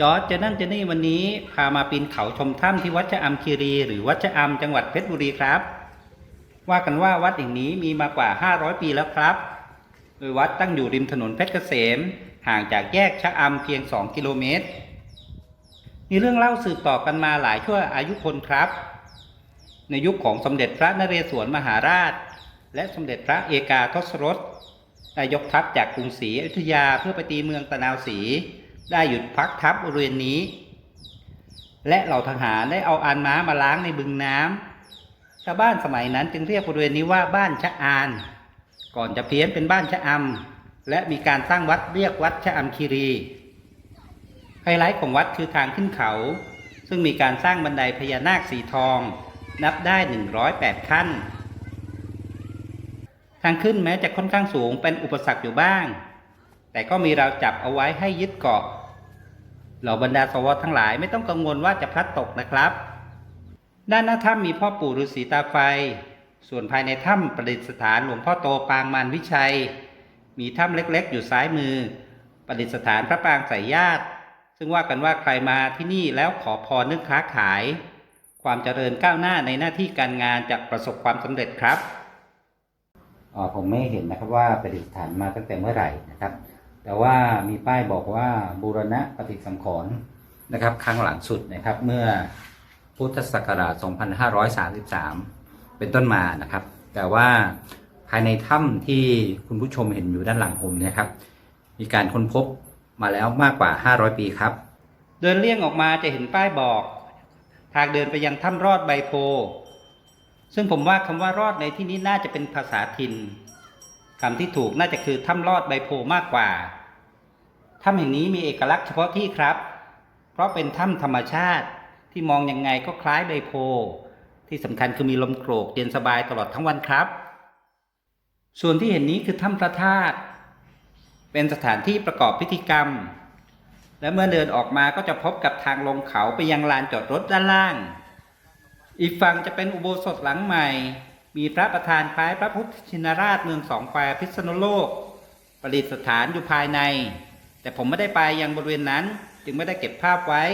จอร์จเจนั่นเจนี่วันนี้พามาปีนเขาชมถ้ำที่วัดชะอำคีรี หรือวัดชะอำจังหวัดเพชรบุรีครับ ว่ากันว่าวัดแห่งนี้มีมากว่า 500 ปีแล้วครับโดยวัดตั้งอยู่ริมถนนเพชรเกษม ห่างจากแยกชะอำเพียง 2 กิโลเมตร มีเรื่องเล่าสืบต่อกันมาหลายชั่วอายุคนครับ ในยุคของสมเด็จพระนเรศวรมหาราช และสมเด็จพระเอกาทศรสได้ยกทัพจากกรุงศรีอยุธยาเพื่อไปตีเมืองตะนาวศรี ได้หยุดพักทัพบริเวณนี้ และเหล่าทหารได้เอาอานม้ามาล้างในบึงน้ำชาวบ้านสมัยนั้นจึงเรียกบริเวณนี้ว่าบ้านชะอาน ก่อนจะเพี้ยนเป็นบ้านชะอำและมีการสร้างวัดเรียกวัดชะอำคีรีไฮไลท์ของวัดคือทางขึ้นเขา ซึ่งมีการสร้างบันไดพญานาคสีทอง นับได้ 108 ขั้น ทางขึ้นแม้จะค่อนข้างสูงเป็นอุปสรรคอยู่บ้าง แต่ก็มีเราจับเอาไว้ให้ยึดเกาะ เหล่าบรรดาสวทั้งหลายไม่ต้องกังวลว่าจะพลัดตกนะครับ ด้านหน้าถ้ำมีพ่อปู่ฤาษีตาไฟ ส่วนภายในถ้ำประดิษฐานหลวงพ่อโตปางมารวิชัย มีถ้ำเล็กๆ อยู่ซ้ายมือ ประดิษฐานพระปางสายญาติ ซึ่งว่ากันว่าใครมาที่นี่แล้วขอพรนึกค้าขาย ความเจริญก้าวหน้าในหน้าที่การงานจะประสบความสำเร็จครับอ๋อผมไม่เห็นนะครับว่าประดิษฐานมาตั้งแต่เมื่อไหร่นะครับ แต่ว่ามีป้ายบอกว่าบูรณะปฏิสังขรณ์นะครับครั้งหลังสุดนะครับเมื่อพุทธศักราช 2533 เป็นต้นมานะครับ แต่ว่าภายในถ้ำที่คุณผู้ชมเห็นอยู่ด้านหลังผมเนะครับ มีการค้นพบมาแล้วมากกว่า 500 ปีครับ เดินเลี่ยงออกมาจะเห็นป้ายบอก ทางเดินไปยังถ้ำรอดใบโพ ซึ่งผมว่าคำว่ารอดในที่นี้น่าจะเป็นภาษาถิ่น คำที่ถูกน่าจะคือถ้ำรอดใบโพมากกว่า ถ้ำแห่งนี้มีเอกลักษณ์เฉพาะที่ครับ เพราะเป็นถ้ำธรรมชาติที่มองยังไงก็คล้ายใบโพ ที่สำคัญคือมีลมโกรกเย็นสบายตลอดทั้งวันครับ ส่วนที่เห็นนี้คือถ้ำพระธาตุเป็นสถานที่ประกอบพิธีกรรม และเมื่อเดินออกมาก็จะพบกับทางลงเขาไปยังลานจอดรถด้านล่าง อีกฝั่งจะเป็นอุโบสถหลังใหม่ มีพระประธานคล้ายพระพุทธชินราชเมืองสองแควพิษณุโลก ประดิษฐานอยู่ภายใน แต่ผมไม่ได้ไปยังบริเวณนั้น จึงไม่ได้เก็บภาพไว้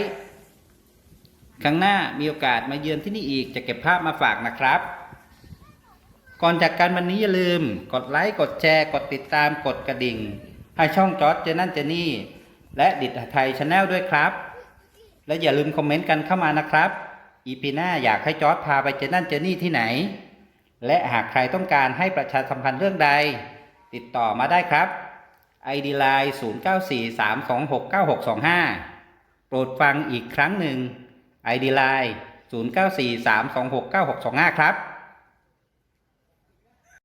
ครั้งหน้ามีโอกาสมาเยือนที่นี่อีกจะเก็บภาพมาฝากนะครับ ก่อนจากกันวันนี้อย่าลืม กดไลค์กดแชร์ กดติดตามกดกระดิ่ง ให้ช่องจอร์จเจนั่นเจนี่ และดิดไทยชาแนลด้วยครับ และอย่าลืมคอมเมนต์กันเข้ามานะครับ อีพีหน้าอยากให้จอร์จพาไปเจนั่นเจนี่ที่ไหน และหากใครต้องการให้ประชาสัมพันธ์เรื่องใด ติดต่อมาได้ครับ ID Line 0943269625 โปรดฟังอีกครั้งหนึ่ง ID Line 0943269625 ครับ